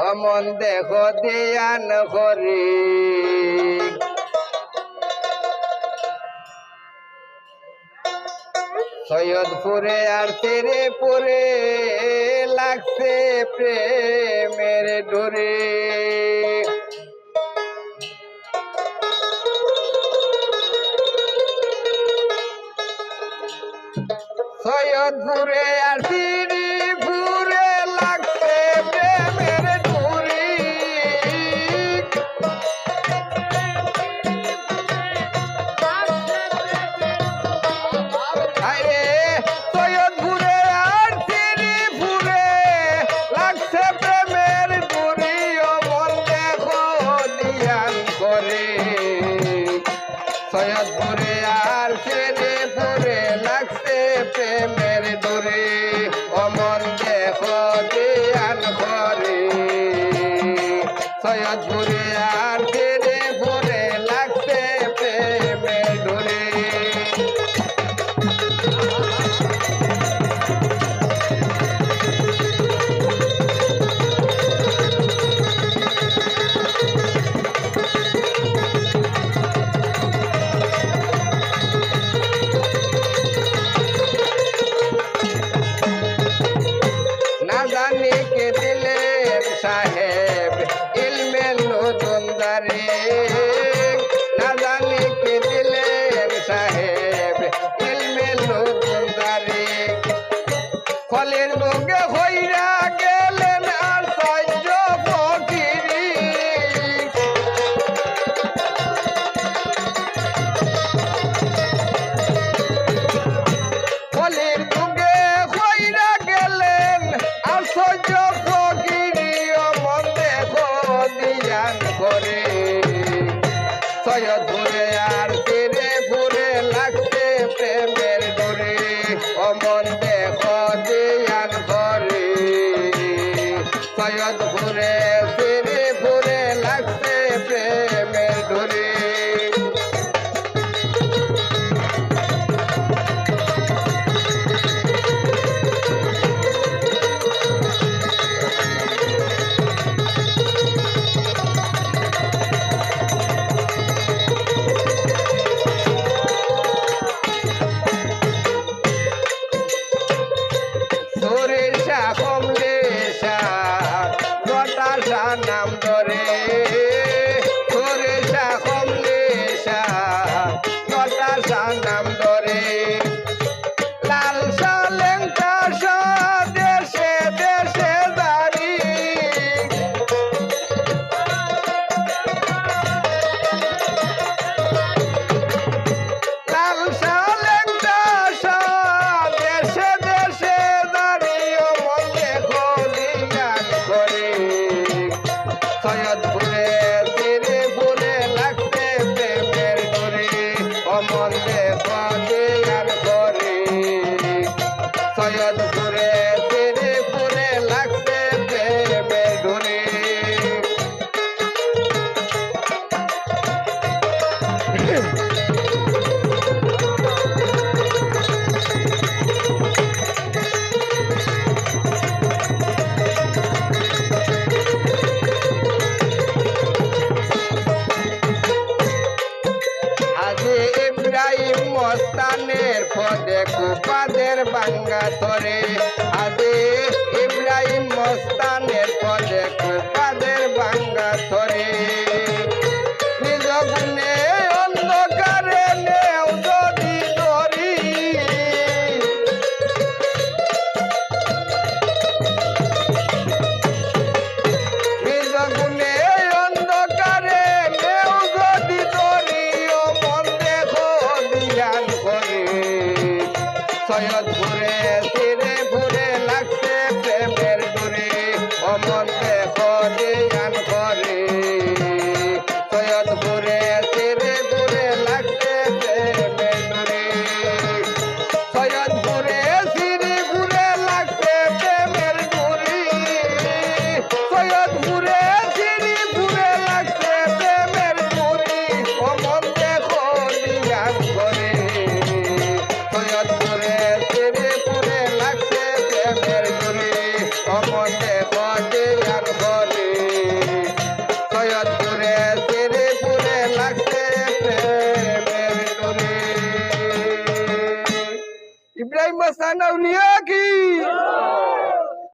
অমন দেহ দিয়ান করে। সৈয়দপুরে আর তেরে পুরে লাগছে প্রেমের ডোরে। সৈয়দপুরে আর গান করে। সৈয়দপুরে আর ফেরে পরে লাগছে প্রেমের ডোরে অমর দেখ দেয়ান করে সৈয়দপুরে নাম ধরে I got the. বাঙ্গা তরে আদে ইব্রাহিম মস্তানের সৈয়দপুরে ফিরে pasando a Uniaki. ¡Oh!